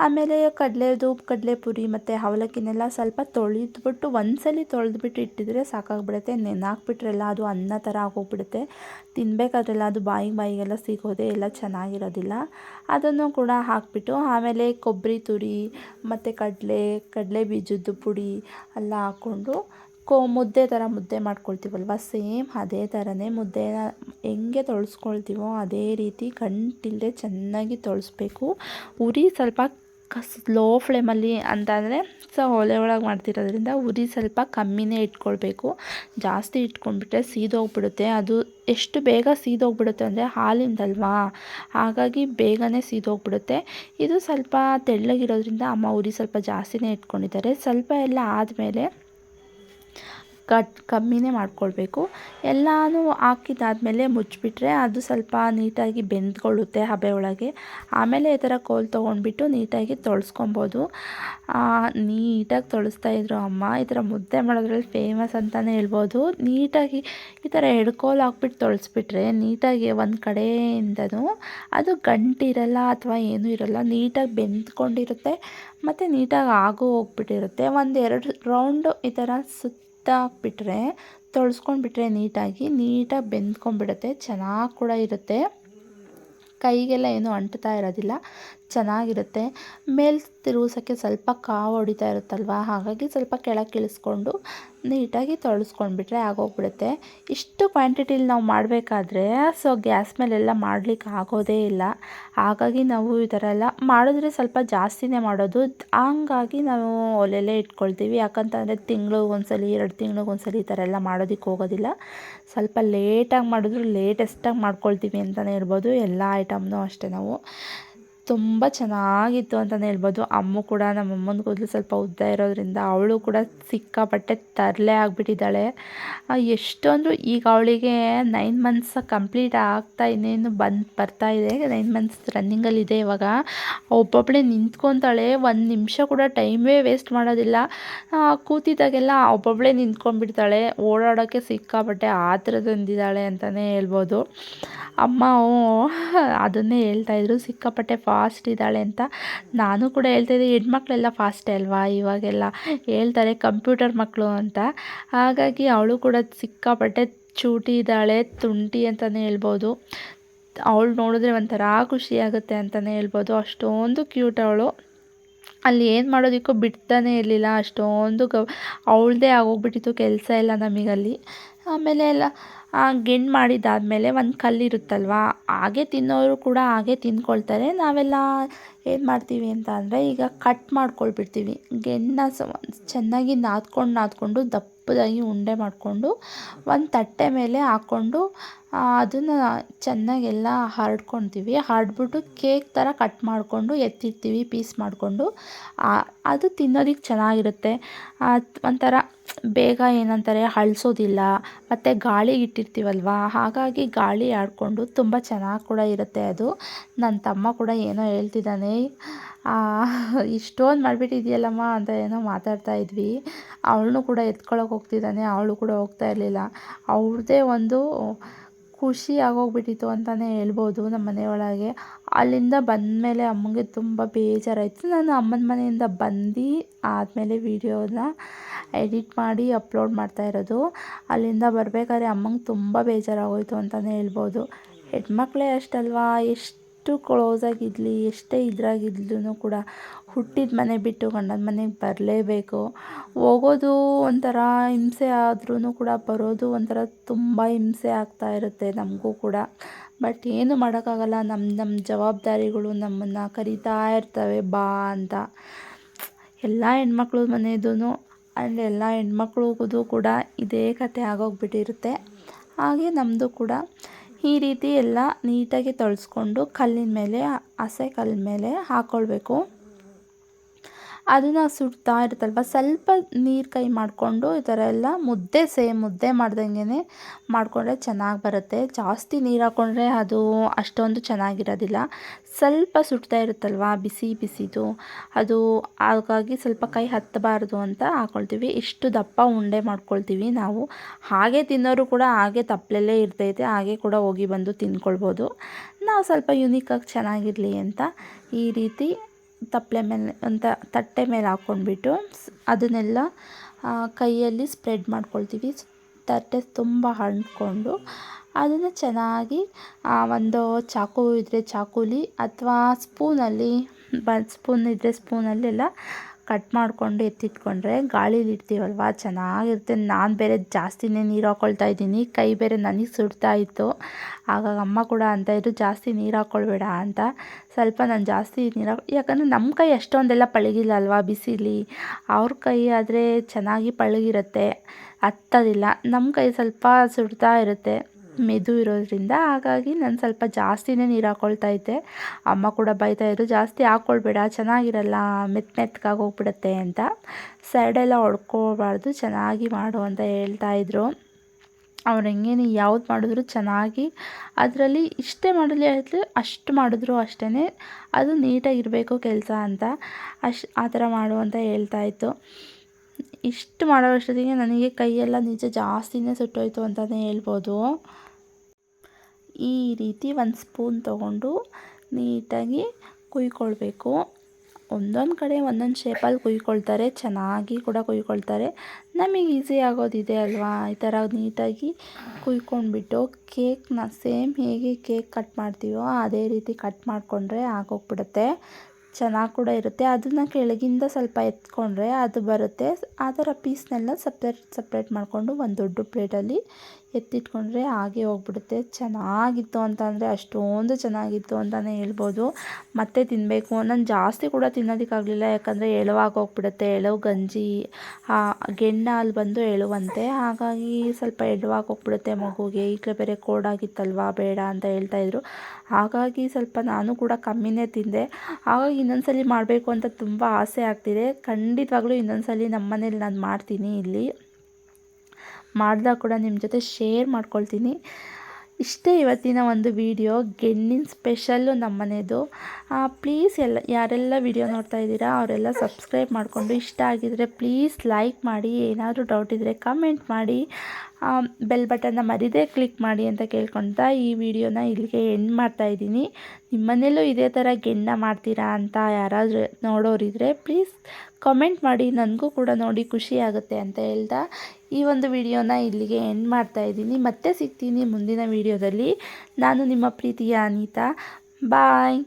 ಆಮೇಲೆ ಕಡಲೆದು, ಕಡಲೆಪುರಿ ಮತ್ತು ಅವಲಕ್ಕಿನೆಲ್ಲ ಸ್ವಲ್ಪ ತೊಳೆದ್ಬಿಟ್ಟು ಒಂದ್ಸಲಿ ತೊಳೆದ್ಬಿಟ್ಟು ಇಟ್ಟಿದ್ರೆ ಸಾಕಾಗ್ಬಿಡುತ್ತೆ. ನೆನಾಕ್ಬಿಟ್ರೆಲ್ಲ ಅದು ಅನ್ನ ಥರ ಆಗೋಗ್ಬಿಡುತ್ತೆ. ತಿನ್ನಬೇಕಾದ್ರೆಲ್ಲ ಅದು ಬಾಯಿಗೆ ಬಾಯಿಗೆಲ್ಲ ಸಿಗೋದೆ ಎಲ್ಲ ಚೆನ್ನಾಗಿರೋದಿಲ್ಲ. ಅದನ್ನು ಕೂಡ ಹಾಕಿಬಿಟ್ಟು ಆಮೇಲೆ ಕೊಬ್ಬರಿ ತುರಿ, ಮತ್ತು ಕಡಲೆ ಕಡಲೆ ಬೀಜದ್ದು ಪುಡಿ ಎಲ್ಲ ಹಾಕ್ಕೊಂಡು ಕೋ, ಮುದ್ದೆ ಥರ ಮುದ್ದೆ ಮಾಡ್ಕೊಳ್ತೀವಲ್ವ? ಸೇಮ್ ಅದೇ ಥರನೇ ಮುದ್ದೆನ ಹೆಂಗೆ ತೊಳ್ಸ್ಕೊಳ್ತೀವೋ ಅದೇ ರೀತಿ ಗಂಟಿಲ್ಲದೆ ಚೆನ್ನಾಗಿ ತೊಳಸ್ಬೇಕು. ಉರಿ ಸ್ವಲ್ಪ ಸ್ಲೋ ಫ್ಲೇಮಲ್ಲಿ ಅಂತಂದರೆ ಸೊ ಒಲೆ ಒಳಗೆ ಮಾಡ್ತಿರೋದ್ರಿಂದ ಉರಿ ಸ್ವಲ್ಪ ಕಮ್ಮಿನೇ ಇಟ್ಕೊಳ್ಬೇಕು. ಜಾಸ್ತಿ ಇಟ್ಕೊಂಡ್ಬಿಟ್ರೆ ಸೀದೋಗ್ಬಿಡುತ್ತೆ. ಅದು ಎಷ್ಟು ಬೇಗ ಸೀದೋಗ್ಬಿಡುತ್ತೆ ಅಂದರೆ ಹಾಲಿಂದಲ್ವಾ? ಹಾಗಾಗಿ ಬೇಗನೆ ಸೀದೋಗ್ಬಿಡುತ್ತೆ. ಇದು ಸ್ವಲ್ಪ ತೆಳ್ಳಗಿರೋದ್ರಿಂದ ಅಮ್ಮ ಉರಿ ಸ್ವಲ್ಪ ಜಾಸ್ತಿನೇ ಇಟ್ಕೊಂಡಿದ್ದಾರೆ. ಸ್ವಲ್ಪ ಎಲ್ಲ ಆದಮೇಲೆ ಕಟ್ ಕಮ್ಮಿನೇ ಮಾಡ್ಕೊಳ್ಬೇಕು. ಎಲ್ಲನೂ ಹಾಕಿದ್ದಾದ್ಮೇಲೆ ಮುಚ್ಚಿಬಿಟ್ರೆ ಅದು ಸ್ವಲ್ಪ ನೀಟಾಗಿ ಬೆಂದ್ಕೊಳ್ಳುತ್ತೆ ಹಬೆ ಒಳಗೆ. ಆಮೇಲೆ ಈ ಥರ ಕೋಲ್ ತೊಗೊಂಡ್ಬಿಟ್ಟು ನೀಟಾಗಿ ತೊಳ್ಸ್ಕೊಬೋದು. ನೀಟಾಗಿ ತೊಳಸ್ತಾ ಇದ್ರು ಅಮ್ಮ. ಈ ಥರ ಮುದ್ದೆ ಮಾಡೋದ್ರಲ್ಲಿ ಫೇಮಸ್ ಅಂತಲೇ ಹೇಳ್ಬೋದು. ನೀಟಾಗಿ ಈ ಥರ ಎಡ್ಕೋಲ್ ಹಾಕ್ಬಿಟ್ಟು ತೊಳಸ್ಬಿಟ್ರೆ ನೀಟಾಗಿ ಒಂದು ಕಡೆಯಿಂದನೂ ಅದು ಗಂಟಿರಲ್ಲ ಅಥವಾ ಏನೂ ಇರಲ್ಲ, ನೀಟಾಗಿ ಬೆಂದ್ಕೊಂಡಿರುತ್ತೆ ಮತ್ತು ನೀಟಾಗಿ ಆಗು ಹೋಗ್ಬಿಟ್ಟಿರುತ್ತೆ. ಒಂದು ಎರಡು ರೌಂಡು ಈ ಥರ ಸುತ್ತ ಹಾಕ್ಬಿಟ್ರೆ ತೊಳ್ಸ್ಕೊಂಡ್ಬಿಟ್ರೆ ನೀಟಾಗಿ ನೀಟಾಗಿ ಬೆಂದ್ಕೊಂಡ್ಬಿಡುತ್ತೆ ಚೆನ್ನಾಗಿ ಕೂಡ ಇರುತ್ತೆ. ಕೈಗೆಲ್ಲ ಏನೂ ಅಂಟ್ತಾ ಇರೋದಿಲ್ಲ. ಚೆನ್ನಾಗಿರುತ್ತೆ. ಮೇಲೆ ತಿರುಗಿಸೋಕ್ಕೆ ಸ್ವಲ್ಪ ಕಾವು ಹೊಡಿತಾ ಇರುತ್ತಲ್ವ? ಹಾಗಾಗಿ ಸ್ವಲ್ಪ ಕೆಳಗೆ ಇಳಿಸ್ಕೊಂಡು ನೀಟಾಗಿ ತೊಳೆಸ್ಕೊಂಡ್ಬಿಟ್ರೆ ಆಗೋಗ್ಬಿಡುತ್ತೆ. ಇಷ್ಟು ಕ್ವಾಂಟಿಟಿಲಿ ನಾವು ಮಾಡಬೇಕಾದ್ರೆ ಸೊ ಗ್ಯಾಸ್ ಮೇಲೆಲ್ಲ ಮಾಡಲಿಕ್ಕೆ ಆಗೋದೇ ಇಲ್ಲ. ಹಾಗಾಗಿ ನಾವು ಈ ಥರ ಎಲ್ಲ ಮಾಡಿದ್ರೆ ಸ್ವಲ್ಪ ಜಾಸ್ತಿನೇ ಮಾಡೋದು. ಹಂಗಾಗಿ ನಾವು ಒಲೆಯಲ್ಲೇ ಇಟ್ಕೊಳ್ತೀವಿ. ಯಾಕಂತಂದರೆ ತಿಂಗ್ಳಿಗೆ ಒಂದ್ಸಲ, ಎರಡು ತಿಂಗ್ಳಿಗೆ ಒಂದ್ಸಲ ಈ ಥರ ಎಲ್ಲ ಮಾಡೋದಕ್ಕೆ ಹೋಗೋದಿಲ್ಲ. ಸ್ವಲ್ಪ ಲೇಟಾಗಿ ಮಾಡಿದ್ರು ಲೇಟೆಸ್ಟಾಗಿ ಮಾಡ್ಕೊಳ್ತೀವಿ ಅಂತಲೇ ಇರ್ಬೋದು. ಎಲ್ಲ ಐಟಮ್ನೂ ಅಷ್ಟೇ ನಾವು. ತುಂಬ ಚೆನ್ನಾಗಿತ್ತು ಅಂತಲೇ ಹೇಳ್ಬೋದು. ಅಮ್ಮ ಕೂಡ ನಮ್ಮ ಅಮ್ಮನ ಕೂದಲು ಸ್ವಲ್ಪ ಉದ್ದ ಇರೋದ್ರಿಂದ ಅವಳು ಕೂಡ ಸಿಕ್ಕಾಪಟ್ಟೆ ತರಲೆ ಆಗಿಬಿಟ್ಟಿದ್ದಾಳೆ. ಎಷ್ಟು ಈಗ ಅವಳಿಗೆ ನೈನ್ ಮಂತ್ಸ್ ಕಂಪ್ಲೀಟ್ ಆಗ್ತಾ ಇನ್ನೇನು ಬಂದು ಬರ್ತಾ ಇದೆ. ನೈನ್ ಮಂತ್ಸ್ ರನ್ನಿಂಗಲ್ಲಿದೆ ಇವಾಗ. ಒಬ್ಬೊಬ್ಬಳೇ ನಿಂತ್ಕೊತಾಳೆ. ಒಂದು ನಿಮಿಷ ಕೂಡ ಟೈಮೇ ವೇಸ್ಟ್ ಮಾಡೋದಿಲ್ಲ. ಕೂತಿದ್ದಾಗೆಲ್ಲ ಒಬ್ಬೊಬ್ಬಳೇ ನಿಂತ್ಕೊಂಡ್ಬಿಡ್ತಾಳೆ. ಓಡಾಡೋಕ್ಕೆ ಸಿಕ್ಕಾಪಟ್ಟೆ ಆತರದಿಂದಿದ್ದಾಳೆ ಅಂತಲೇ ಹೇಳ್ಬೋದು. ಅಮ್ಮ ಅದನ್ನೇ ಹೇಳ್ತಾಯಿದ್ರು ಸಿಕ್ಕಾಪಟ್ಟೆ ಫಾಸ್ಟ್ ಇದ್ದಾಳೆ ಅಂತ ನಾನು ಕೂಡ ಹೇಳ್ತಾಯಿದ್ದೆ ಹೆಣ್ಮಕ್ಳೆಲ್ಲ ಫಾಸ್ಟೇ ಅಲ್ವಾ? ಇವಾಗೆಲ್ಲ ಹೇಳ್ತಾರೆ ಕಂಪ್ಯೂಟರ್ ಮಕ್ಕಳು ಅಂತ. ಹಾಗಾಗಿ ಅವಳು ಕೂಡ ಸಿಕ್ಕಾಪಟ್ಟೆ ಚೂಟಿ ಇದ್ದಾಳೆ, ತುಂಟಿ ಅಂತಲೇ ಹೇಳ್ಬೋದು. ಅವಳು ನೋಡಿದ್ರೆ ಒಂಥರ ಖುಷಿಯಾಗುತ್ತೆ ಅಂತಲೇ ಹೇಳ್ಬೋದು. ಅಷ್ಟೊಂದು ಕ್ಯೂಟ್ ಅವಳು. ಅಲ್ಲಿ ಏನು ಮಾಡೋದಕ್ಕೂ ಬಿಡ್ತಾನೆ ಇರಲಿಲ್ಲ. ಅಷ್ಟೊಂದು ಗ, ಅವಳದೇ ಆಗೋಗ್ಬಿಟ್ಟಿತ್ತು. ಕೆಲಸ ಎಲ್ಲ ನಮಗಲ್ಲಿ. ಆಮೇಲೆ ಎಲ್ಲ ಗೆಣ್ ಮಾಡಿದ್ದಾದಮೇಲೆ ಒಂದು ಕಲ್ಲಿರುತ್ತಲ್ವ ಹಾಗೆ ತಿನ್ನೋರು ಕೂಡ ಹಾಗೆ ತಿಂದ್ಕೊಳ್ತಾರೆ. ನಾವೆಲ್ಲ ಏನು ಮಾಡ್ತೀವಿ ಅಂತ ಅಂದರೆ ಈಗ ಕಟ್ ಮಾಡ್ಕೊಳ್ಬಿಡ್ತೀವಿ. ಸ ಚೆನ್ನಾಗಿ ನಾದ್ಕೊಂಡು ನಾದ್ಕೊಂಡು ದಪ್ಪದಾಗಿ ಉಂಡೆ ಮಾಡಿಕೊಂಡು ಒಂದು ತಟ್ಟೆ ಮೇಲೆ ಹಾಕ್ಕೊಂಡು ಅದನ್ನು ಚೆನ್ನಾಗೆಲ್ಲ ಹರಡ್ಕೊತೀವಿ ಹರಡ್ಬಿಟ್ಟು ಕೇಕ್ ಥರ ಕಟ್ ಮಾಡಿಕೊಂಡು ಎತ್ತಿಡ್ತೀವಿ ಪೀಸ್ ಮಾಡಿಕೊಂಡು. ಅದು ತಿನ್ನೋದಕ್ಕೆ ಚೆನ್ನಾಗಿರುತ್ತೆ. ಒಂಥರ ಬೇಗ ಏನಂತಾರೆ ಅಳಿಸೋದಿಲ್ಲ ಮತ್ತು ಗಾಳಿಗೆ ಇಟ್ಟಿರ್ತೀವಲ್ವ? ಹಾಗಾಗಿ ಗಾಳಿ ಆಡಿಕೊಂಡು ತುಂಬ ಚೆನ್ನಾಗಿ ಕೂಡ ಇರುತ್ತೆ ಅದು. ನನ್ನ ತಮ್ಮ ಕೂಡ ಏನೋ ಹೇಳ್ತಿದ್ದಾನೆ. ಇಷ್ಟೊಂದು ಮಾಡಿಬಿಟ್ಟಿದ್ಯಲ್ಲಮ್ಮ ಅಂತ ಏನೋ ಮಾತಾಡ್ತಾ ಇದ್ವಿ. ಅವಳನ್ನೂ ಕೂಡ ಎತ್ಕೊಳ್ಳೋಕೆ ಹೋಗ್ತಿದ್ದಾನೆ. ಅವಳು ಕೂಡ ಹೋಗ್ತಾ ಇರಲಿಲ್ಲ. ಅವ್ರದ್ದೇ ಒಂದು ಖುಷಿ ಆಗೋಗ್ಬಿಟ್ಟಿತ್ತು ಅಂತಲೇ ಹೇಳ್ಬೋದು ನಮ್ಮ ಮನೆಯೊಳಗೆ ಅಲ್ಲಿಂದ ಬಂದಮೇಲೆ ಅಮ್ಮಂಗೆ ತುಂಬ ಬೇಜಾರಾಯಿತು. ನಾನು ಅಮ್ಮನ ಮನೆಯಿಂದ ಬಂದು ಆದಮೇಲೆ ವೀಡಿಯೋನ ಎಡಿಟ್ ಮಾಡಿ ಅಪ್ಲೋಡ್ ಮಾಡ್ತಾ ಇರೋದು. ಅಲ್ಲಿಂದ ಬರಬೇಕಾದ್ರೆ ಅಮ್ಮಂಗೆ ತುಂಬ ಬೇಜಾರಾಗೋಯಿತು ಅಂತಲೇ ಹೇಳ್ಬೋದು. ಹೆಣ್ಮಕ್ಳೇ ಅಷ್ಟಲ್ವಾ? ಎಷ್ಟು ಕ್ಲೋಸಾಗಿದ್ಲಿ ಎಷ್ಟೇ ಇದ್ರಾಗಿದ್ಲೂ ಕೂಡ ಹುಟ್ಟಿದ ಮನೆ ಬಿಟ್ಟು ಗಂಡನ ಮನೆಗೆ ಬರಲೇಬೇಕು. ಹೋಗೋದು ಒಂಥರ ಹಿಂಸೆ ಆದ್ರೂ ಕೂಡ ಬರೋದು ಒಂಥರ ತುಂಬ ಹಿಂಸೆ ಆಗ್ತಾ ಇರುತ್ತೆ ನಮಗೂ ಕೂಡ. ಬಟ್ ಏನು ಮಾಡೋಕ್ಕಾಗಲ್ಲ ನಮ್ಮ ನಮ್ಮ ಜವಾಬ್ದಾರಿಗಳು ನಮ್ಮನ್ನು ಕರಿತಾ ಇರ್ತವೆ, ಬಾ ಅಂತ. ಎಲ್ಲ ಹೆಣ್ಮಕ್ಳ ಮನೆಯದೂ ಆ್ಯಂಡ್ ಎಲ್ಲ ಹೆಣ್ಮಕ್ಳಿಗೂ ಕೂಡ ಇದೇ ಕತೆ ಆಗೋಗ್ಬಿಟ್ಟಿರುತ್ತೆ. ಹಾಗೆ ನಮ್ಮದು ಕೂಡ. ಈ ರೀತಿ ಎಲ್ಲ ನೀಟಾಗಿ ತೊಳೆಸ್ಕೊಂಡು ಕಲ್ಲಿನ ಮೇಲೆ ಹಸೆ ಕಲ್ಲ ಮೇಲೆ ಹಾಕ್ಕೊಳ್ಬೇಕು ಅದನ್ನು ಸುಡ್ತಾ ಇರುತ್ತಲ್ವ? ಸ್ವಲ್ಪ ನೀರು ಕೈ ಮಾಡಿಕೊಂಡು ಈ ಥರ ಎಲ್ಲ ಮುದ್ದೆ ಸೇಮ್ ಮುದ್ದೆ ಮಾಡ್ದಂಗೆ ಮಾಡಿಕೊಂಡ್ರೆ ಚೆನ್ನಾಗಿ ಬರುತ್ತೆ. ಜಾಸ್ತಿ ನೀರು ಹಾಕ್ಕೊಂಡ್ರೆ ಅದು ಅಷ್ಟೊಂದು ಚೆನ್ನಾಗಿರೋದಿಲ್ಲ. ಸ್ವಲ್ಪ ಸುಡ್ತಾ ಇರುತ್ತಲ್ವ ಬಿಸಿ ಬಿಸಿದು? ಅದು ಹಾಗಾಗಿ ಸ್ವಲ್ಪ ಕೈ ಹತ್ತಬಾರ್ದು ಅಂತ ಹಾಕ್ಕೊಳ್ತೀವಿ ಇಷ್ಟು ದಪ್ಪ ಉಂಡೆ ಮಾಡ್ಕೊಳ್ತೀವಿ ನಾವು. ಹಾಗೆ ತಿನ್ನೋರು ಕೂಡ ಹಾಗೆ ತಪ್ಪಲಲ್ಲೇ ಇರ್ತೈತೆ. ಹಾಗೆ ಕೂಡ ಹೋಗಿ ಬಂದು ತಿನ್ಕೊಳ್ಬೋದು. ನಾವು ಸ್ವಲ್ಪ ಯುನೀಕಾಗಿ ಚೆನ್ನಾಗಿರಲಿ ಅಂತ ಈ ರೀತಿ ತಪ್ಪಲೆ ಮೇಲೆ, ಅಂತ ತಟ್ಟೆ ಮೇಲೆ ಹಾಕ್ಕೊಂಡ್ಬಿಟ್ಟು ಅದನ್ನೆಲ್ಲ ಕೈಯಲ್ಲಿ ಸ್ಪ್ರೆಡ್ ಮಾಡ್ಕೊಳ್ತೀವಿ. ತಟ್ಟೆ ತುಂಬ ಅಂಟ್ಕೊಂಡು ಅದನ್ನು ಚೆನ್ನಾಗಿ ಒಂದು ಚಾಕು ಇದ್ದರೆ ಚಾಕುಲಿ ಅಥವಾ ಸ್ಪೂನಲ್ಲಿ, ಬ, ಸ್ಪೂನ್ ಇದ್ದರೆ ಸ್ಪೂನಲ್ಲೆಲ್ಲ ಕಟ್ ಮಾಡಿಕೊಂಡು ಎತ್ತಿಟ್ಕೊಂಡ್ರೆ ಗಾಳೀಲಿ ಇಡ್ತೀವಲ್ವ? ಚೆನ್ನಾಗಿರುತ್ತೆ. ನಾನು ಬೇರೆ ಜಾಸ್ತಿನೇ ನೀರು ಹಾಕ್ಕೊಳ್ತಾ ಇದ್ದೀನಿ. ಕೈ ಬೇರೆ ನನಗೆ ಸುಡ್ತಾ ಇತ್ತು. ಆಗಾಗ ಅಮ್ಮ ಕೂಡ ಅಂತ ಇದ್ರು, ಜಾಸ್ತಿ ನೀರು ಹಾಕ್ಕೊಳ್ಬೇಡ ಅಂತ. ಸ್ವಲ್ಪ ನಾನು ಜಾಸ್ತಿ ನೀರು ಯಾಕಂದರೆ ನಮ್ಮ ಕೈ ಅಷ್ಟೊಂದೆಲ್ಲ ಪಳಗಿಲ್ಲ ಅಲ್ವಾ ಬಿಸಿಲಿ? ಅವ್ರ ಕೈ ಆದರೆ ಚೆನ್ನಾಗಿ ಪಳಗಿರುತ್ತೆ. ಹತ್ತೋದಿಲ್ಲ ನಮ್ಮ ಕೈ ಸ್ವಲ್ಪ ಸುಡ್ತಾ ಇರುತ್ತೆ. ಮೆದು ಇರೋದ್ರಿಂದ ಹಾಗಾಗಿ ನಾನು ಸ್ವಲ್ಪ ಜಾಸ್ತಿನೇ ನೀರು ಹಾಕ್ಕೊಳ್ತಾ ಇದ್ದೆ. ಅಮ್ಮ ಕೂಡ ಬೈತಾ ಇದ್ರು, ಜಾಸ್ತಿ ಹಾಕ್ಕೊಳ್ಬೇಡ ಚೆನ್ನಾಗಿರಲ್ಲ ಮೆತ್ತ ಮೆತ್ತಗಾಗಿ ಹೋಗ್ಬಿಡುತ್ತೆ ಅಂತ. ಸೈಡೆಲ್ಲ ಹೊಡ್ಕೋಬಾರ್ದು, ಚೆನ್ನಾಗಿ ಮಾಡು ಅಂತ ಹೇಳ್ತಾ ಇದ್ರು. ಅವ್ರು ಹೆಂಗೇನು ಯಾವ್ದು ಮಾಡಿದ್ರು ಚೆನ್ನಾಗಿ, ಅದರಲ್ಲಿ ಇಷ್ಟೇ ಮಾಡಲಿ ಆಯಿತು ಅಷ್ಟು ಮಾಡಿದ್ರು ಅಷ್ಟೇ ಅದು ನೀಟಾಗಿರಬೇಕು ಕೆಲಸ ಅಂತ, ಅಶ್ ಆ ಥರ ಮಾಡು ಅಂತ ಹೇಳ್ತಾ ಇತ್ತು. ಇಷ್ಟು ಮಾಡೋ ಅಷ್ಟೊತ್ತಿಗೆ ನನಗೆ ಕೈಯೆಲ್ಲ ನಿಜ ಜಾಸ್ತಿನೇ ಸುಟ್ಟೋಯ್ತು ಅಂತಲೇ ಹೇಳ್ಬೋದು. ಈ ರೀತಿ ಒಂದು ಸ್ಪೂನ್ ತೊಗೊಂಡು ನೀಟಾಗಿ ಕುಯ್ಕೊಳ್ಬೇಕು. ಒಂದೊಂದು ಕಡೆ ಒಂದೊಂದು ಶೇಪಲ್ಲಿ ಕುಯ್ಕೊಳ್ತಾರೆ, ಚೆನ್ನಾಗಿ ಕೂಡ ಕುಯ್ಕೊಳ್ತಾರೆ. ನಮಗೆ ಈಸಿ ಆಗೋದಿದೆ ಅಲ್ವಾ? ಈ ಥರ ನೀಟಾಗಿ ಕುಯ್ಕೊಂಡ್ಬಿಟ್ಟು ಕೇಕ್ನ ಸೇಮ್ ಹೇಗೆ ಕೇಕ್ ಕಟ್ ಮಾಡ್ತೀವೋ ಅದೇ ರೀತಿ ಕಟ್ ಮಾಡಿಕೊಂಡ್ರೆ ಆಗೋಗ್ಬಿಡುತ್ತೆ. ಚೆನ್ನಾಗಿ ಕೂಡ ಇರುತ್ತೆ. ಅದನ್ನು ಕೆಳಗಿಂದ ಸ್ವಲ್ಪ ಎತ್ಕೊಂಡ್ರೆ ಅದು ಬರುತ್ತೆ. ಆ ಥರ ಪೀಸ್ನೆಲ್ಲ ಸಪ್ರೇಟ್ ಸಪ್ರೇಟ್ ಮಾಡಿಕೊಂಡು ಒಂದು ದೊಡ್ಡ ಪ್ಲೇಟಲ್ಲಿ ಎತ್ತಿಟ್ಕೊಂಡ್ರೆ ಹಾಗೆ ಹೋಗ್ಬಿಡುತ್ತೆ. ಚೆನ್ನಾಗಿತ್ತು ಅಂತಂದರೆ ಅಷ್ಟೊಂದು ಚೆನ್ನಾಗಿತ್ತು ಅಂತಲೇ ಹೇಳ್ಬೋದು. ಮತ್ತೆ ತಿನ್ನಬೇಕು ನಾನು ಜಾಸ್ತಿ ಕೂಡ ತಿನ್ನೋದಕ್ಕಾಗಲಿಲ್ಲ. ಯಾಕಂದರೆ ಎಳುವಾಗ ಹೋಗ್ಬಿಡುತ್ತೆ. ಎಳವು ಗಂಜಿ ಗೆಣ್ಣ ಅಲ್ಲಿ ಬಂದು ಎಳುವಂತೆ. ಹಾಗಾಗಿ ಸ್ವಲ್ಪ ಹೋಗ್ಬಿಡುತ್ತೆ ಮಗುಗೆ. ಈಗಲೇ ಬೇರೆ ಕೋಡಾಗಿತ್ತಲ್ವಾ ಬೇಡ ಅಂತ ಹೇಳ್ತಾಯಿದ್ರು ಹಾಗಾಗಿ ಸ್ವಲ್ಪ ನಾನು ಕೂಡ ಕಮ್ಮಿನೇ ತಿಂದೆ. ಹಾಗಾಗಿ ಇನ್ನೊಂದ್ಸಲಿ ಮಾಡಬೇಕು ಅಂತ ತುಂಬ ಆಸೆ ಆಗ್ತಿದೆ. ಖಂಡಿತವಾಗ್ಲೂ ಇನ್ನೊಂದ್ಸಲಿ ನಮ್ಮ ಮನೇಲಿ ನಾನು ಮಾಡ್ತೀನಿ ಇಲ್ಲಿ. ಮಾಡಿದಾಗ ಕೂಡ ನಿಮ್ಮ ಜೊತೆ ಶೇರ್ ಮಾಡ್ಕೊಳ್ತೀನಿ. ಇಷ್ಟೇ ಇವತ್ತಿನ ಒಂದು ವಿಡಿಯೋ ಗೆಣ್ಣಿನ ಸ್ಪೆಷಲ್ಲು ನಮ್ಮ ಮನೆಯದು ಪ್ಲೀಸ್ ಎಲ್ಲ, ಯಾರೆಲ್ಲ ವಿಡಿಯೋ ನೋಡ್ತಾ ಇದ್ದೀರಾ, ಅವರೆಲ್ಲ ಸಬ್ಸ್ಕ್ರೈಬ್ ಮಾಡಿಕೊಂಡು ಇಷ್ಟ ಆಗಿದರೆ ಪ್ಲೀಸ್ ಲೈಕ್ ಮಾಡಿ, ಏನಾದರೂ ಡೌಟ್ ಇದ್ದರೆ ಕಮೆಂಟ್ ಮಾಡಿ. ಬೆಲ್ ಬಟನ್ನ ಮರಿದೇ ಕ್ಲಿಕ್ ಮಾಡಿ ಅಂತ ಕೇಳ್ಕೊತಾ ಈ ವಿಡಿಯೋನ ಇಲ್ಲಿಗೆ ಎಂಡ್ ಮಾಡ್ತಾ ಇದ್ದೀನಿ. ನಿಮ್ಮ ನಿಮ್ಮನೇಲೂ ಇದೇ ಥರ ಗೆಣ್ಣ ಮಾಡ್ತೀರಾ ಅಂತ ಯಾರಾದರೂ ನೋಡೋರಿದ್ರೆ ಪ್ಲೀಸ್ ಕಮೆಂಟ್ ಮಾಡಿ, ನನಗೂ ಕೂಡ ನೋಡಿ ಖುಷಿ ಆಗುತ್ತೆ ಅಂತ ಹೇಳ್ತಾ ಈ ಒಂದು ವಿಡಿಯೋನ ಇಲ್ಲಿಗೆ ಎಂಡ್ ಮಾಡ್ತಾ ಇದ್ದೀನಿ. ಮತ್ತೆ ಸಿಗ್ತೀನಿ ಮುಂದಿನ ವಿಡಿಯೋದಲ್ಲಿ. ನಾನು ನಿಮ್ಮ ಪ್ರೀತಿಯ ಅನಿತಾ. ಬಾಯ್